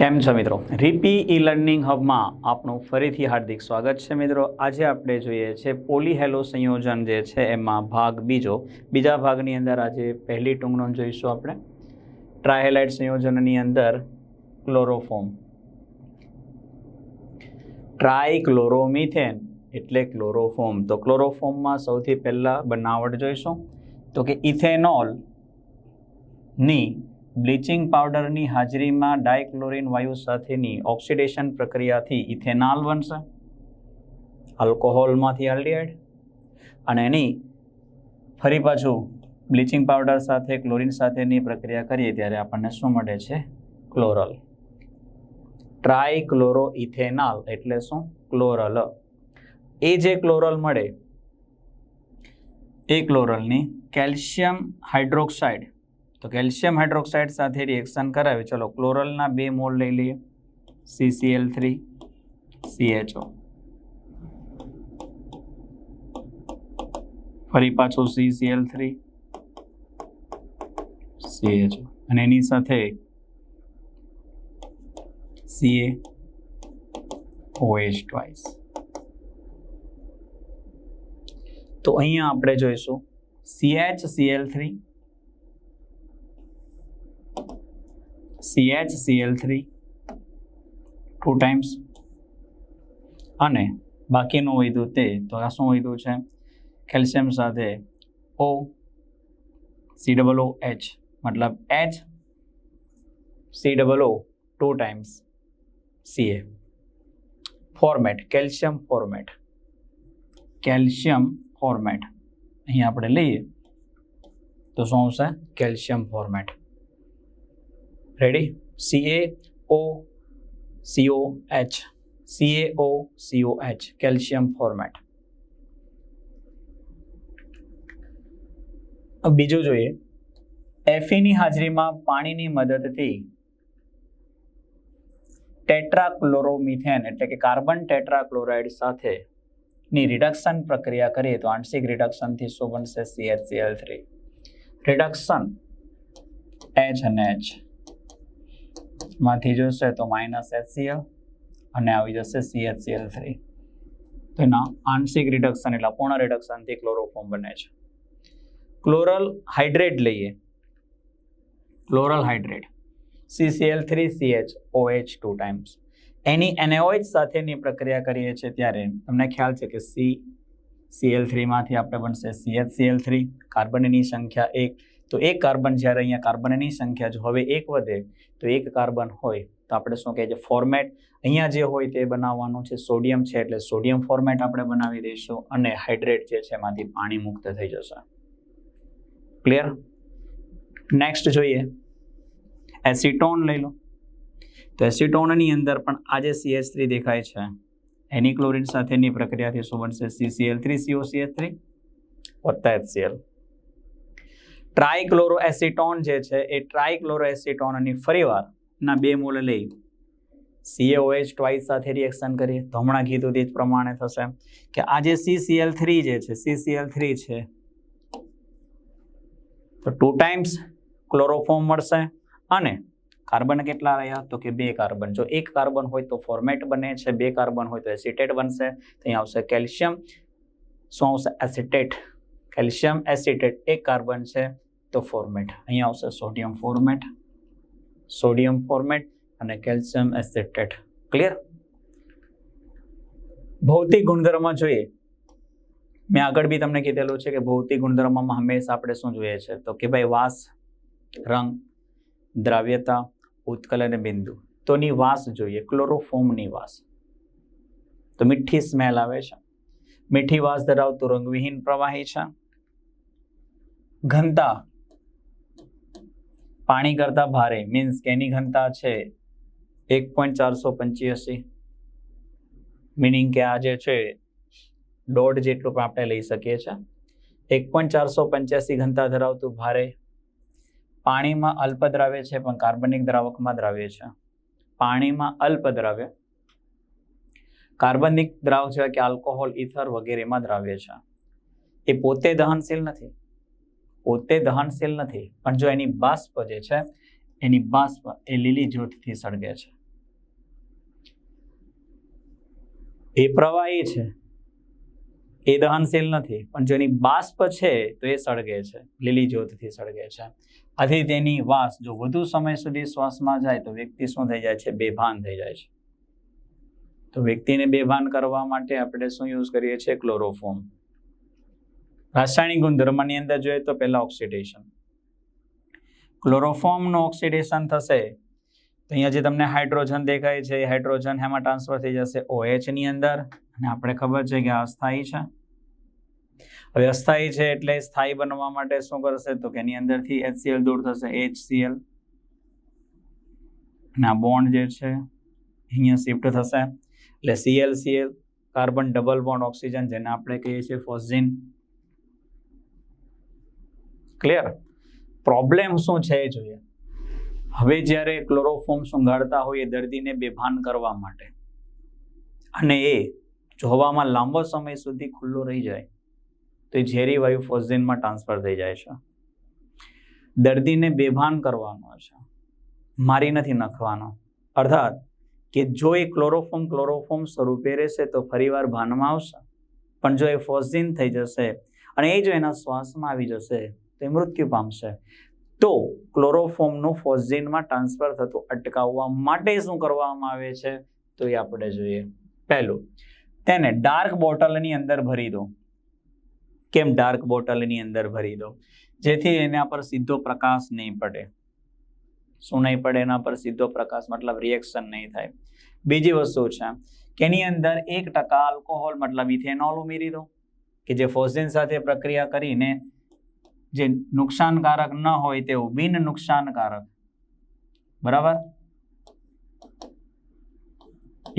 કેમ છો મિત્રો? રીપી ઈ લર્નિંગ હબમાં આપનું ફરીથી હાર્દિક સ્વાગત છે મિત્રો. આજે આપણે જોઈએ છે પોલીહેલો સંયોજન જે છે એમાં ભાગ બીજો. બીજા ભાગની અંદર આજે પહેલી ટૂંકનો જોઈશું આપણે. ટ્રાયહેલાઇડ સંયોજનની અંદર ક્લોરોફોર્મ. ટ્રાયક્લોરોમિથેન એટલે ક્લોરોફોર્મ. તો ક્લોરોફોર્મમાં સૌથી પહેલાં બનાવટ જોઈશું. તો કે ઇથેનોલની બ્લીચિંગ પાવડરની હાજરીમાં ડાયક્લોરિન વાયુ સાથેની ઓક્સિડેશન પ્રક્રિયાથી ઇથેનોલ બનશે, આલ્કોહોલમાંથી આલ્ડિહાઇડ, અને એની ફરી પાછું બ્લીચિંગ પાવડર સાથે, ક્લોરિન સાથેની પ્રક્રિયા કરીએ ત્યારે આપણને શું મળે છે? ક્લોરલ. ટ્રાયક્લોરો ઇથેનોલ એટલે શું? ક્લોરલ. એ જે ક્લોરલ મળે, એ ક્લોરલની કેલ્શિયમ હાઇડ્રોક્સાઇડ તો કેલ્શિયમ હાઇડ્રોક્સાઇડ સાથે રિએક્શન કરાવે. ચલો, ક્લોરલના બે મોલ લઈ લઈએ. સીસીએલ થ્રી સીએચઓ ફરી પાછો સીસીએલ થ્રી સીએચઓ અને એની સાથે સીએ ઓએચ ટ્વાઇસ તો અહીંયા આપણે જોઈશું. CH Cl three CH Cl3 two times અને બાકીનું વધ્યું તે, તો આ શું વધ્યું છે? કેલ્શિયમ સાથે O C double O H મતલબ H C double O two times CA formate calcium formate calcium formate અહીં આપણે લઈએ. તો શું આવશે? Calcium formate ready C A O CO H C A O CO H calcium formate બીજું જોઈએ. એફીની હાજરીમાં પાણીની મદદથી ટેટ્રાક્લોરોમિથેન એટલે કે કાર્બન ટેટ્રાક્લોરાઇડ સાથે ની રિડક્શન પ્રક્રિયા કરીએ તો આંશિક રિડક્શનથી શું બનશે સીએચસીએલ થ્રી રિડક્શન એચ અને એચ માંથી જોશે તો માઇનસ એચસીએલ અને આવી જશે સીએચસીએલ થ્રી તો એના આંશિક રિડક્શન એટલે અપૂર્ણ રિડક્શનથી ક્લોરોફોર્મ બને છે. ક્લોરલ હાઇડ્રેટ લઈએ. Chloral hydrate CCl three CH OH two times એની એનએઓએચ સાથેની પ્રક્રિયા કરીએ છીએ ત્યારે તમને ખ્યાલ છે કે સી સીએલ થ્રીમાંથી આપણે બનશે સીએચસીએલ થ્રી કાર્બનની સંખ્યા એક. તો એક કાર્બન જ્યારે અહીંયા કાર્બનની સંખ્યા જો હવે એક વધે તો એક કાર્બન હોય, તો આપણે શું કહે છે ફોર્મેટ અહીંયા જે હોય તે બનાવવાનું છે. સોડિયમ છે એટલે સોડિયમ ફોર્મેટ આપણે બનાવી દઈશું અને હાઇડ્રેટ જે છે એમાંથી પાણી મુક્ત થઈ જશે. ક્લિયર નેક્સ્ટ જોઈએ. એસિટોન લઈ લો. તો એસિટોનની અંદર પણ આજે સીએચ થ્રી દેખાય છે, એની ક્લોરિન સાથેની પ્રક્રિયાથી શું બનશે? CCl three CO CH three વત્તા એચસીએલ ટ્રાયક્લોરો એસિટોન જે છે એ ટ્રાયક્લોરો એસિટોનની ફરીવાર ના બે મૂળ લઈ. સીએઓએચ ટ્વાઇસ સાથે રિએક્શન કરીએ. તો હમણાં કીધું તે જ પ્રમાણે થશે કે આ જે સીસીએલ થ્રી જે છે સીસીએલ થ્રી છે, તો ટુ ટાઈમ્સ ક્લોરોફોર્મ મળશે અને કાર્બન કેટલા રહ્યા? તો કે બે કાર્બન. જો એક કાર્બન હોય તો ફોર્મેટ બને છે, બે કાર્બન હોય તો એસિટેટ બનશે. તો અહીં આવશે કેલ્શિયમ શું આવશે? એસિટેટ કેલ્શિયમ એસિટેટ એક કાર્બન છે, તો ફોર્મેટ અહીંયા આવશે સોડિયમ ફોર્મેટ સોડિયમ ફોર્મેટ અને કેલ્શિયમ એસિટેટ ક્લિયર ભૌતિક ગુણધર્મ જોઈએ. મેં આગળ બી તમને કીધેલું છે કે ભૌતિક ગુણધર્મમાં હંમેશા આપણે શું જોઈએ છે? તો કે ભાઈ વાસ, રંગ, દ્રાવ્યતા, ઉત્કલ અને બિંદુ. તો ની વાસ જોઈએ ક્લોરોફોમની વાસ. તો મીઠી સ્મેલ આવે છે. મીઠી વાસ ધરાવતું રંગવિહીન પ્રવાહી છે. ઘનતા. પાણી કરતાં ભારે મીન્સ કે એની ઘનતા છે? એક પોઈન્ટ ચારસો પંચ્યાસી. મિનિંગ કે આ જે છે, દોઢ જેટલું પણ આપણે લઈ શકીએ છીએ. એક પોઈન્ટ ચારસો પંચ્યાસી ઘનતા ધરાવતું ભારે. પાણીમાં અલ્પ દ્રાવ્ય છે, પણ કાર્બનિક દ્રાવકમાં દ્રાવ્ય છે. પાણીમાં અલ્પ દ્રાવ્ય. કાર્બનિક દ્રાવક જેવા કે આલ્કોહોલ ઇથર વગેરેમાં દ્રાવ્ય છે. એ પોતે દહનશીલ નથી. પોતે દહનશીલ નથી, પણ જો એની બાષ્પ જે છે, એની બાષ્પ એ લીલી જ્યોતિથી સળગે છે. એ પ્રવાહી છે. એ દહનશીલ નથી, પણ જો એની બાષ્પ છે, તો એ સળગે છે, લીલી જ્યોતથી સળગે છે. આથી તેની વાસ, જો વધુ સમય સુધી શ્વાસમાં જાય, તો વ્યક્તિ શું થઈ જાય છે? બેભાન થઈ જાય છે. તો વ્યક્તિને બેભાન કરવા માટે આપણે શું યુઝ કરીએ છીએ? ક્લોરોફોર્મ. રાસાયણિક ગુણધર્મની અંદર જોઈએ તો પહેલાં ઓક્સિડેશન ક્લોરોફોર્મનું ઓક્સિડેશન થશે, તો અહીંયા જે તમને હાઇડ્રોજન દેખાય છે, એ હાઇડ્રોજન એમાં ટ્રાન્સફર થઈ જશે ઓએચની અંદર, અને આપણે ખબર છે કે અસ્થાયી છે. હવે અસ્થાયી છે એટલે સ્થાયી બનવા માટે શું કરશે? તો કે એની અંદરથી એચસીએલ દૂર થશે એચસીએલ આ બોન્ડ જે છે, અહીંયા શિફ્ટ થશે. એટલે ClCl carbon double bond oxygen જેને આપણે કહીએ છીએ ફોસ્ઝિન ક્લિયર પ્રોબ્લેમ શું છે એ જોઈએ. હવે જ્યારે ક્લોરોફોર્મ સુંઘાડતા હોય એ દર્દીને બેભાન કરવા માટે અને એ જો હવામાં લાંબો સમય સુધી ખુલ્લો રહી જાય, તો એ ઝેરી વાયુ ફોઝિનમાં ટ્રાન્સફર થઈ જાય છે. દર્દીને બેભાન કરવાનો છે. મારી નથી નખવાનો. અર્થાત કે જો એ ક્લોરોફોર્મ ક્લોરોફોર્મ સ્વરૂપે રહેશે તો ફરીવાર ભાનમાં આવશે. પણ જો એ ફોઝિન થઈ જશે અને એ જો એના શ્વાસમાં આવી જશે તો એ મૃત્યુ પામશે તો ક્લોરોફોર્મનું ફોઝિનમાં ટ્રાન્સફર થતું અટકાવવા માટે શું કરવામાં આવે છે? તો એ આપણે જોઈએ. પહેલું, તેને ડાર્ક બોટલની અંદર ભરી દો. કેમ ડાર્ક બોટલની અંદર ભરી દો? જેથી એના પર સીધો પ્રકાશ નહીં પડે. શું નહીં પડે એના પર? સીધો પ્રકાશ, મતલબ રિએક્શન નહીં થાય. બીજી વસ્તુ છે કે એની અંદર એક ટકા આલ્કોહોલ મતલબ ઇથેનોલ ઉમેરી દો. કે જે ફોઝિન સાથે પ્રક્રિયા કરીને જે નુકસાનકારક ન હોય તેવું બિન નુકસાનકારક. બરાબર?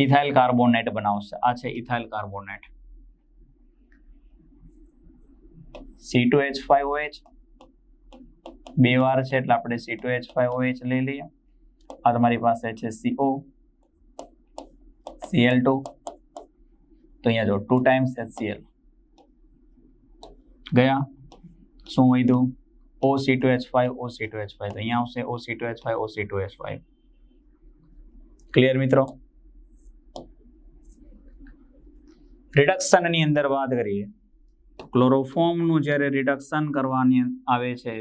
ઇથાઇલ કાર્બોનેટ બનાવશે. આ છે ethyl carbonate. C two H five OH બે વાર છે એટલે આપણે C two H five OH લઈ લઈએ. આ તમારી પાસે છે સીઓ સીએલ ટુ તો અહીંયા જો ટુ ટાઈમ્સ એચસીએલ ગયા? શું વધ્યું O C two H five O C two H five અહીંયા આવશે O C two H five O C two H five clear મિત્રો? રિડક્શનની અંદર વાત કરીએ. ક્લોરોફોર્મનું જ્યારે રિડક્શન કરવાની આવે છે,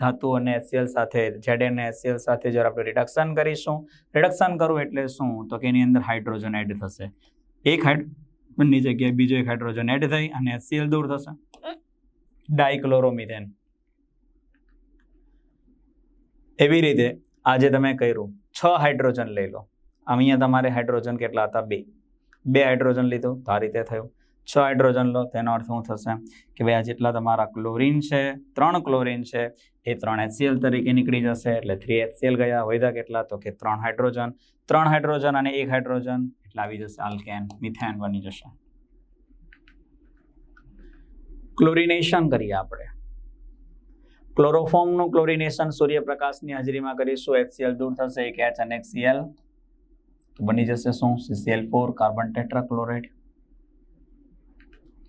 ધાતુ અને એસસીએલ સાથે ઝેડ અને એસસીએલ સાથે જ્યારે આપણે રિડક્શન કરીશું રિડક્શન કરવું એટલે શું? તો કે એની અંદર હાઇડ્રોજન એડ થશે. એક હાઇડ્રોજનની જગ્યાએ બીજો એક હાઇડ્રોજન એડ થઈ અને એસસીએલ દૂર થશે. ડાયક્લોરોમિથેન. એવી રીતે આજે તમે કર્યું. છ હાઇડ્રોજન લઈ લો. અહીંયા તમારે હાઇડ્રોજન કેટલા હતા? બે. બે હાઇડ્રોજન લીધું, તો આ રીતે થયું. છ હાઇડ્રોજન લો, તેનો અર્થ શું થશે? કે ભાઈ આ જેટલા તમારા ક્લોરીન છે, ત્રણ ક્લોરીન છે, એ ત્રણ એચસીએલ તરીકે નીકળી જશે, એટલે થ્રી એચસીએલ ગયા, વધ્યા કેટલા? તો કે ત્રણ હાઇડ્રોજન. ત્રણ હાઇડ્રોજન અને એક હાઇડ્રોજન, એટલે આવી જશે આલ્કેન મિથેન બની જશે. ક્લોરિનેશન કરીએ આપણે. ક્લોરોફોર્મનું ક્લોરિનેશન સૂર્યપ્રકાશની હાજરીમાં કરીશું. એચસીએલ દૂર થશે એક એચ અને એક્સીએલ બની જશે શું? સીસીએલ ફોર કાર્બન ટેટ્રાક્લોરાઇડ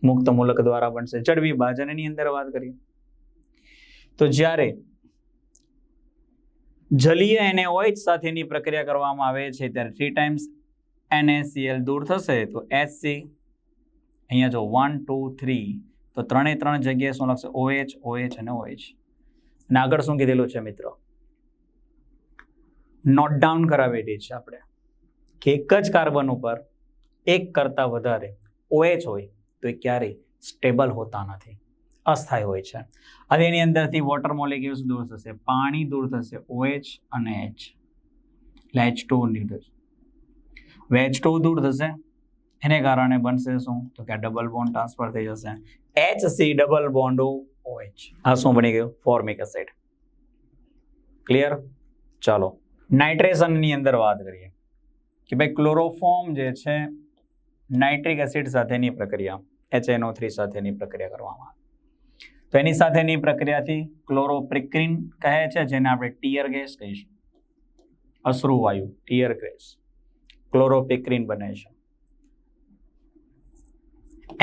મુક્ત મૂલક દ્વારા બનશે. ચડવી ભાજનની અંદર વાત કરીએ. તો જ્યારે જલીય એને ઓએચ સાથેની પ્રક્રિયા કરવામાં આવે છે, ત્યારે થ્રી ટાઈમ્સ એનએસીએલ દૂર થશે. તો એચસી અહીંયા જો વન ટુ થ્રી તો ત્રણે ત્રણ જગ્યાએ શું લખશે? ઓએચ ઓએચ અને ઓએચ અને આગળ શું કીધેલું છે મિત્રો? નોટ ડાઉન કરાવેલી છે આપણે. કે એક જ કાર્બન ઉપર એક કરતાં વધારે ઓએચ હોય, તો એ ક્યારેય સ્ટેબલ હોતા નથી. અસ્થાયી હોય છે. અને એની અંદરથી વોટર મોલેક્યુલ્સ દૂર થશે? પાણી દૂર થશે. ઓએચ અને એચ એટલે એચ ટુ નીકળશે વેચ ટુ દૂર થશે. એને કારણે બનશે શું? તો કે ડબલ બોન્ડ ટ્રાન્સફર થઈ જશે. H C double bond OH આ શું બની ગયું? ફોર્મિક એસિડ ક્લિયર ચાલો. નાઇટ્રેશનની અંદર વાત કરીએ. કે ભાઈ ક્લોરોફોર્મ જે છે નાઇટ્રિક એસિડ સાથેની પ્રક્રિયા એચએનઓ થ્રી સાથેની પ્રક્રિયા કરવામાં તો એની સાથેની પ્રક્રિયાથી ક્લોરોપ્રિક્રિન કહે છે, જેને આપણે ટીયર ગેસ કહીશું અશ્રુ વાયુ ટીયર ગેસ ક્લોરોપિક્રિન બને છે.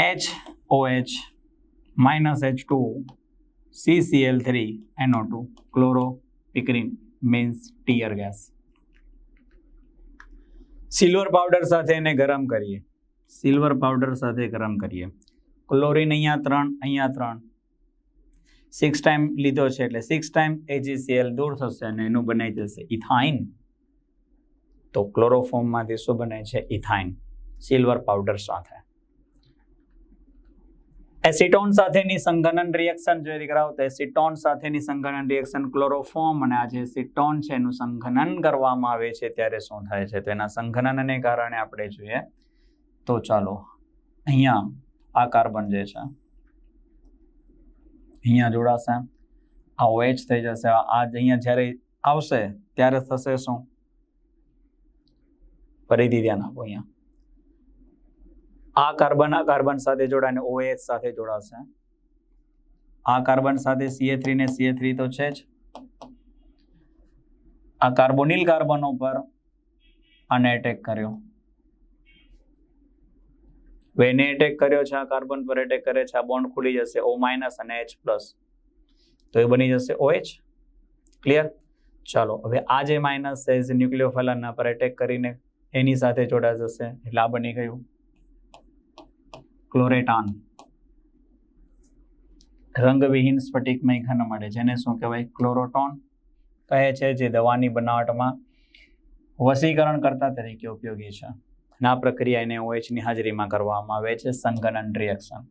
H OH minus H two CCl three means two gas. Silver powder સાથે એને ગરમ કરીએ. સિલ્વર પાવડર સાથે ગરમ કરીએ. ક્લોરીન અહીંયા ત્રણ અહીંયા ત્રણ. સિક્સ ટાઈમ લીધો છે એટલે સિક્સ ટાઈમ એજીસીએલ દૂર થશે અને એનું બનાવી જશે ઇથાઇન તો ક્લોરોફોર્મમાંથી શું બને છે? ઇથાઇન સિલ્વર પાવડર સાથે. એસિટોન સાથેની સંઘનન રિએક્શન જો દીકરાઓ તો એસિટોન સાથેની સંઘનન રિએક્શન ક્લોરોફોર્મ અને આ જે એસિટોન છે એનું સંઘનન કરવામાં આવે છે. ત્યારે શું થાય છે? તો એના સંઘનનને કારણે આપણે જોઈએ તો ચાલો, અહીંયા આ કાર્બન જે છે, અહીંયા જોડાશે. આ ઓએચ થઈ જશે. આ અહીંયા જ્યારે આવશે, ત્યારે થશે શું? ફરીથી ધ્યાન આપો અહીંયા. આ કાર્બન આ કાર્બન સાથે જોડાઈને ઓએચ સાથે જોડાશે. આ કાર્બન સાથે સીએ થ્રી ને CH3 તો છે જ. આ કાર્બોનિલ કાર્બનો પર આને એટેક કર્યો. એને એટેક કર્યો છે, આ કાર્બન પર એટેક કરે છે, આ બોન્ડ ખુલી જશે ઓ માઇનસ અને એચ પ્લસ તો એ બની જશે ઓએચ ક્લિયર ચાલો, હવે આ જે માઇનસ છે, એ ન્યુક્લિયોફિલાના પર એટેક કરીને એની સાથે જોડા જશે. એટલે આ બની ગયું. ક્લોરેટાન. રંગવિહીન સ્ફટિકમય ઘન મળે, જેને શું કહેવાય? ક્લોરોટોન કહે છે, જે દવાની બનાવટમાં વસીકરણ કરતા તરીકે ઉપયોગી છે. અને આ પ્રક્રિયા એને ઓએચની હાજરીમાં કરવામાં આવે છે સંગનન રિએક્શન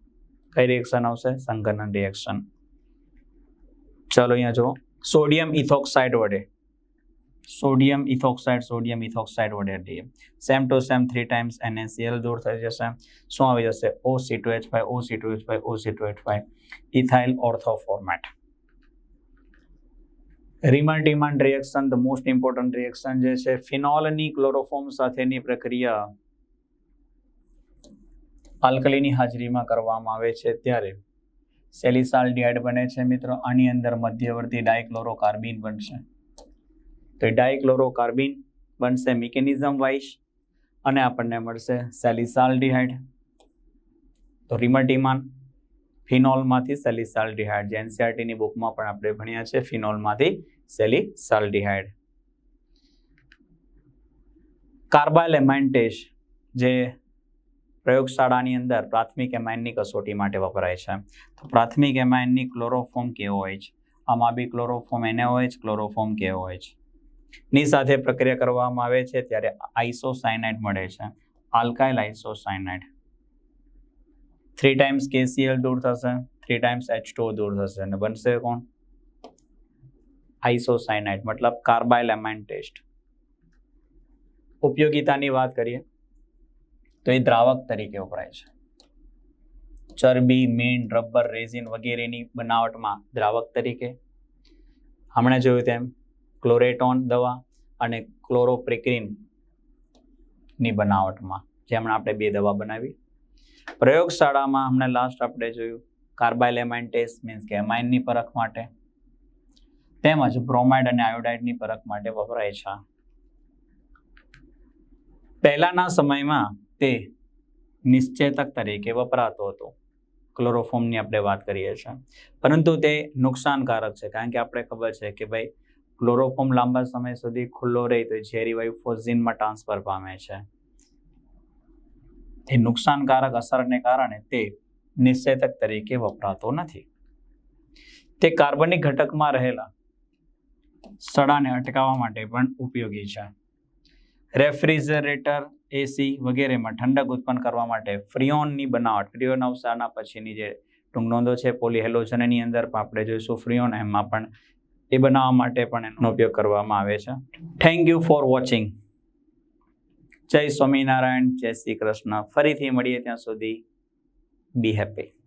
કઈ રિએક્શન આવશે? સંગનન રિએક્શન ચાલો અહીંયા જો સોડિયમ ઇથોક્સાઇડ વડે સોડિયમ ઇથોક્સાઇડ સોડિયમ ઇથોક્સાઇડ વડે હટીએ same to same three times NaCl દૂર થઈ જશે. શું આવી જશે? OC2H5 OC2H5 OC2H5 ethyl ortho formate Reimer Tiemann reaction the most important reaction જે છે ફિનોલની ક્લોરોફોર્મ સાથેની પ્રક્રિયા આલ્કલીની હાજરીમાં કરવામાં આવે છે ત્યારે. સેલિસાલ્ડિહાઇડ બને છે મિત્રો, આની અંદર મધ્યવર્તી ડાયક્લોરોકાર્બિન બનશે. તો ડાયક્લોરોકાર્બિન બનશે મિકેનિઝમ વાઇઝ અને આપણને મળશે સેલિસાલ્ડિહાઇડ તો રિમટીમાન ફિનોલમાંથી સેલિસાલ્ડિહાઇડ જે એનસીઆરટીની બુકમાં પણ આપણે ભણ્યા છે ફિનોલમાંથી સેલિસાલ્ડિહાઇડ ટેસ્ટ જે પ્રયોગશાળાની અંદર પ્રાથમિક એમાઇનની કસોટી માટે વપરાય છે. તો પ્રાથમિક એમાઇનની ક્લોરોફોર્મ કેવો હોય છે? આમાં બી ક્લોરોફોર્મ એને હોય છે ક્લોરોફોર્મ કેવો હોય છે? ની સાથે પ્રક્રિયા કરવામાં આવે છે ત્યારે આઇસોસાયનાઇડ મળે છે. Alkyl isocyanide. Three times KCl દૂર થશે. થ્રી ટાઈમ્સ એચ દૂર થશે. અને બનશે કોણ? આઇસોસાયનાઇડ, મતલબ કાર્બાઇલ એમાઇન ટેસ્ટ. ઉપયોગિતાની વાત કરીએ તો એ દ્રાવક તરીકે વપરાય છે. ચરબી, મીણ, રબર, રેઝિન વગેરેની બનાવટમાં દ્રાવક તરીકે. હમણાં જોયું તેમ ક્લોરેટોન દવા અને ક્લોરોપ્રિક્રિનની બનાવટમાં, જે હમણાં આપણે બે દવા બનાવી. પ્રયોગશાળામાં હમણાં લાસ્ટ આપણે જોયું કાર્બાઇલ એમાઇન ટેસ્ટ મીન્સ કે એમાઇનની પરખ માટે, તેમજ બ્રોમાઇડ અને આયોડાઇડની પરખ માટે વપરાય છે. પહેલાના સમયમાં તે નિશ્ચેતક તરીકે વપરાતો હતો. ક્લોરોફોર્મની આપણે વાત કરીએ છીએ. પરંતુ તે નુકસાનકારક છે, કારણ કે આપણે ખબર છે કે ભાઈ ક્લોરોફોર્મ લાંબા સમય સુધી ખુલ્લો રહે તો ઝેરી વાયુ ફોઝિનમાં ટ્રાન્સફર પામે છે. તે નુકસાનકારક અસરને કારણે તે નિષેધક તરીકે વપરાતો નથી. તે કાર્બનિક ઘટકમાં રહેલા સડાને અટકાવવા માટે પણ ઉપયોગી છે. રેફ્રિજરેટર એસી વગેરેમાં ઠંડક ઉત્પન્ન કરવા માટે ફ્રિયોનની બનાવટ, ફ્રિયોન અવસારના પછીની જે ટૂંક નોંધો છે, પોલીહેલોજનની અંદર પણ આપણે જોઈશું, ફ્રિયોન એમાં પણ એ બનાવવા માટે પણ એનો ઉપયોગ કરવામાં આવે છે. થેન્ક યુ ફોર વોચિંગ જય સ્વામિનારાયણ, જય શ્રી કૃષ્ણ. ફરીથી મળીએ ત્યાં સુધી. બી હેપી